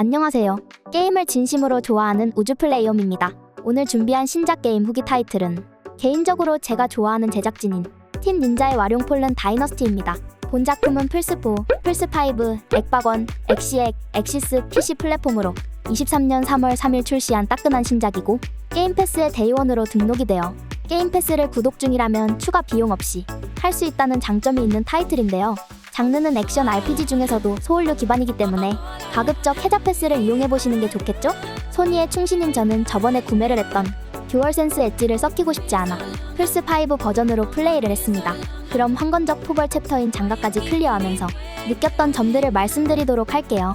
안녕하세요. 게임을 진심으로 좋아하는 우주 플레이엄입니다. 오늘 준비한 신작 게임 후기 타이틀은 개인적으로 제가 좋아하는 제작진인 팀 닌자의 와룡 폴른 다이너스티입니다. 본 작품은 플스4, 플스5, 엑박원, 엑시엑, 엑시스 PC 플랫폼으로 23년 3월 3일 출시한 따끈한 신작이고 게임 패스의 데이원으로 등록이 되어 게임 패스를 구독 중이라면 추가 비용 없이 할 수 있다는 장점이 있는 타이틀인데요. 장르는 액션 RPG 중에서도 소울류 기반이기 때문에 가급적 해자 패스를 이용해 보시는 게 좋겠죠? 소니의 충신인 저는 저번에 구매를 했던 듀얼센스 엣지를 섞이고 싶지 않아 플스5 버전으로 플레이를 했습니다. 그럼 황건적 포벌 챕터인 장갑까지 클리어하면서 느꼈던 점들을 말씀드리도록 할게요.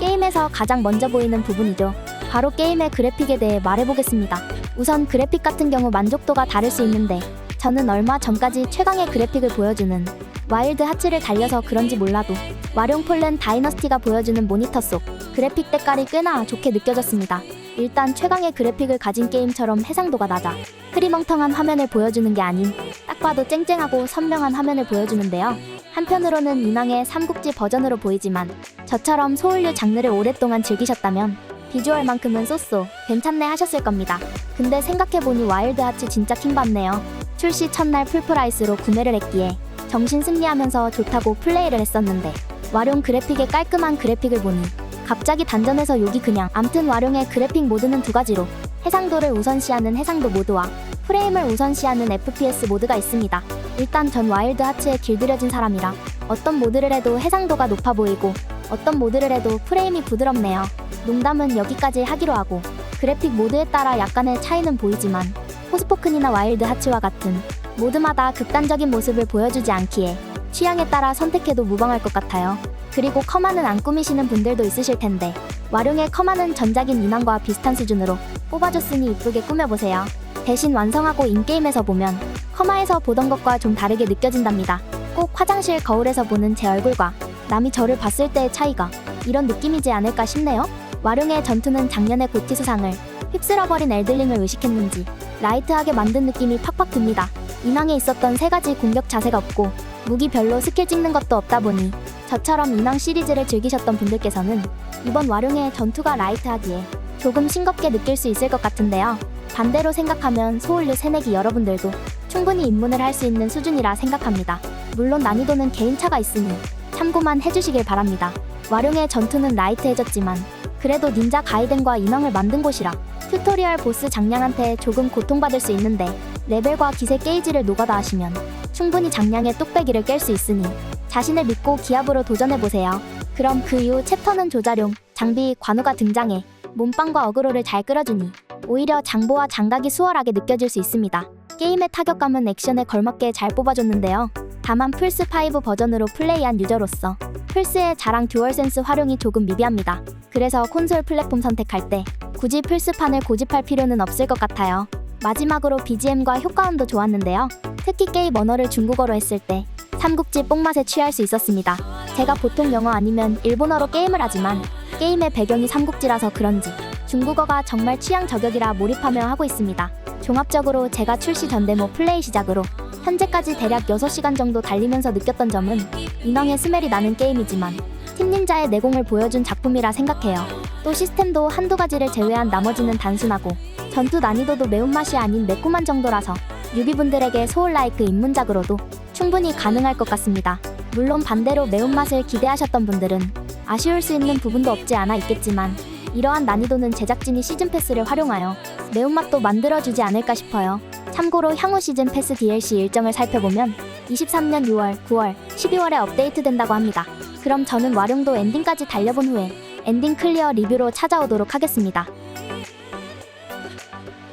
게임에서 가장 먼저 보이는 부분이죠. 바로 게임의 그래픽에 대해 말해보겠습니다. 우선 그래픽 같은 경우 만족도가 다를 수 있는데 저는 얼마 전까지 최강의 그래픽을 보여주는 와일드 하츠를 달려서 그런지 몰라도 와룡 폴렌 다이너스티가 보여주는 모니터 속 그래픽 때깔이 꽤나 좋게 느껴졌습니다. 일단 최강의 그래픽을 가진 게임처럼 해상도가 낮아 흐리멍텅한 화면을 보여주는 게 아닌 딱 봐도 쨍쨍하고 선명한 화면을 보여주는데요. 한편으로는 인왕의 삼국지 버전으로 보이지만 저처럼 소울류 장르를 오랫동안 즐기셨다면 비주얼만큼은 쏘쏘 괜찮네 하셨을 겁니다. 근데 생각해보니 와일드 하츠 진짜 킹받네요. 출시 첫날 풀프라이스로 구매를 했기에 정신 승리하면서 좋다고 플레이를 했었는데 와룡 그래픽의 깔끔한 그래픽을 보니 갑자기 단전에서 욕이 그냥 암튼 와룡의 그래픽 모드는 두 가지로 해상도를 우선시하는 해상도 모드와 프레임을 우선시하는 FPS 모드가 있습니다. 일단 전 와일드 하츠에 길들여진 사람이라 어떤 모드를 해도 해상도가 높아 보이고 어떤 모드를 해도 프레임이 부드럽네요. 농담은 여기까지 하기로 하고 그래픽 모드에 따라 약간의 차이는 보이지만 포스포큰이나 와일드 하츠와 같은 모드마다 극단적인 모습을 보여주지 않기에 취향에 따라 선택해도 무방할 것 같아요. 그리고 커마는 안 꾸미시는 분들도 있으실 텐데 와룡의 커마는 전작인 인왕과 비슷한 수준으로 뽑아줬으니 이쁘게 꾸며보세요. 대신 완성하고 인게임에서 보면 커마에서 보던 것과 좀 다르게 느껴진답니다. 꼭 화장실 거울에서 보는 제 얼굴과 남이 저를 봤을 때의 차이가 이런 느낌이지 않을까 싶네요. 와룡의 전투는 작년의 고티 수상을 휩쓸어버린 엘들링을 의식했는지 라이트하게 만든 느낌이 팍팍 듭니다. 인왕에 있었던 세 가지 공격 자세가 없고 무기 별로 스킬 찍는 것도 없다 보니 저처럼 인왕 시리즈를 즐기셨던 분들께서는 이번 와룡의 전투가 라이트하기에 조금 싱겁게 느낄 수 있을 것 같은데요. 반대로 생각하면 소울류 새내기 여러분들도 충분히 입문을 할 수 있는 수준이라 생각합니다. 물론 난이도는 개인차가 있으니 참고만 해주시길 바랍니다. 와룡의 전투는 라이트해졌지만 그래도 닌자 가이덴과 인왕을 만든 곳이라 튜토리얼 보스 장량한테 조금 고통받을 수 있는데 레벨과 기세 게이지를 노가다 하시면 충분히 장량의 뚝배기를 깰 수 있으니 자신을 믿고 기압으로 도전해보세요. 그럼 그 이후 챕터는 조자룡, 장비, 관우가 등장해 몸빵과 어그로를 잘 끌어주니 오히려 장보와 장각이 수월하게 느껴질 수 있습니다. 게임의 타격감은 액션에 걸맞게 잘 뽑아줬는데요. 다만 플스5 버전으로 플레이한 유저로서 플스의 자랑 듀얼센스 활용이 조금 미비합니다. 그래서 콘솔 플랫폼 선택할 때 굳이 플스판을 고집할 필요는 없을 것 같아요. 마지막으로 BGM과 효과음도 좋았는데요. 특히 게임 언어를 중국어로 했을 때 삼국지 뽕맛에 취할 수 있었습니다. 제가 보통 영어 아니면 일본어로 게임을 하지만 게임의 배경이 삼국지라서 그런지 중국어가 정말 취향 저격이라 몰입하며 하고 있습니다. 종합적으로 제가 출시 전 데모 플레이 시작으로 현재까지 대략 6시간 정도 달리면서 느꼈던 점은 인왕의 스멜이 나는 게임이지만 팀닌자의 내공을 보여준 작품이라 생각해요. 또 시스템도 한두 가지를 제외한 나머지는 단순하고 전투 난이도도 매운맛이 아닌 매콤한 정도라서 유비분들에게 소울라이크 입문작으로도 충분히 가능할 것 같습니다. 물론 반대로 매운맛을 기대하셨던 분들은 아쉬울 수 있는 부분도 없지 않아 있겠지만 이러한 난이도는 제작진이 시즌 패스를 활용하여 매운맛도 만들어주지 않을까 싶어요. 참고로 향후 시즌 패스 DLC 일정을 살펴보면 23년 6월, 9월, 12월에 업데이트된다고 합니다. 그럼 저는 와룡도 엔딩까지 달려본 후에 엔딩 클리어 리뷰로 찾아오도록 하겠습니다.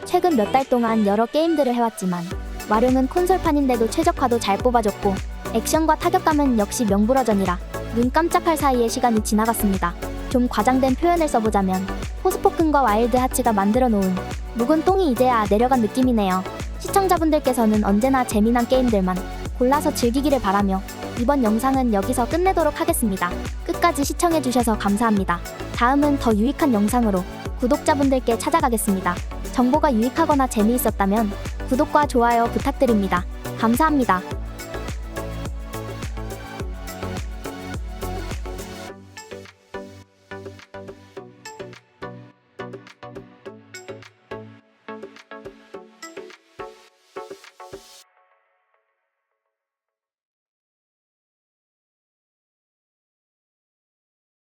최근 몇 달 동안 여러 게임들을 해왔지만 와룡은 콘솔판인데도 최적화도 잘 뽑아줬고 액션과 타격감은 역시 명불허전이라 눈 깜짝할 사이에 시간이 지나갔습니다. 좀 과장된 표현을 써보자면 포스포큰과 와일드 하츠가 만들어 놓은 묵은 똥이 이제야 내려간 느낌이네요. 시청자분들께서는 언제나 재미난 게임들만 골라서 즐기기를 바라며 이번 영상은 여기서 끝내도록 하겠습니다. 끝까지 시청해주셔서 감사합니다. 다음은 더 유익한 영상으로 구독자분들께 찾아가겠습니다. 정보가 유익하거나 재미있었다면 구독과 좋아요 부탁드립니다. 감사합니다.